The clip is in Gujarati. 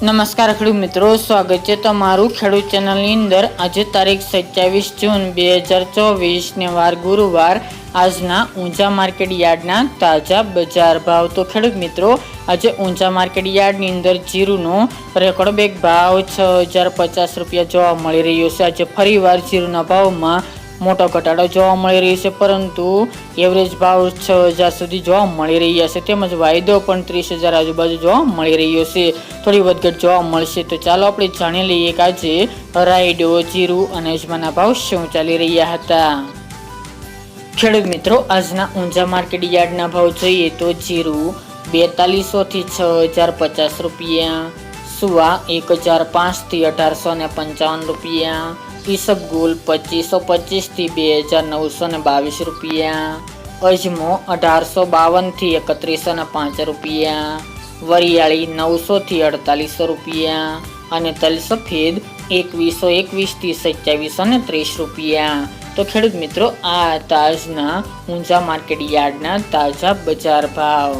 નમસ્કાર ખેડૂત મિત્રો, સ્વાગત છે તમારું ખેડૂત ચેનલની અંદર. આજે તારીખ સત્યાવીસ જૂન બે હજાર ચોવીસને વાર ગુરુવાર. આજના ઊંચા માર્કેટ યાર્ડના તાજા બજાર ભાવ. તો ખેડૂત મિત્રો, આજે ઊંચા માર્કેટ યાર્ડની અંદર જીરુનો રેકોર્ડ બેગ ભાવ છ હજાર પચાસ રૂપિયા જોવા મળી રહ્યો છે. આજે ફરીવાર જીરુના ભાવમાં મોટો ઘટાડો જોવા મળી રહ્યો છે, પરંતુ એવરેજ ભાવ છ હજાર સુધી જોવા મળી રહ્યા છે. તેમજ વાયદો પણ ત્રીસ હજાર આજુબાજુ જોવા મળી રહ્યો છે. થોડી વધઘટ જોવા મળશે. તો ચાલો આપણે જાણી લઈએ કે આજે રાયડો જીરું અને અજમાના ભાવ શું ચાલી રહ્યા હતા. ખેડૂત મિત્રો, આજના ઊંઝા માર્કેટ યાર્ડના ભાવ જોઈએ તો જીરું બેતાલીસો થી છ હજાર પચાસ રૂપિયા સુવા એક હજાર પાંચથી અઢારસો ને પંચાવન રૂપિયા. ઈસબગુલ પચીસો પચીસથી બે હજાર નવસો ને બાવીસ રૂપિયા. અજમો અઢારસો બાવનથી એકત્રીસો ને પાંચ રૂપિયા. વરિયાળી નવસોથી અડતાલીસો રૂપિયા. અને તલ સફેદ એકવીસો એકવીસથી સત્યાવીસો ને ત્રીસ રૂપિયા. તો ખેડૂત મિત્રો, આ તાજના ઊંઝા માર્કેટ યાર્ડના તાજા બજાર ભાવ.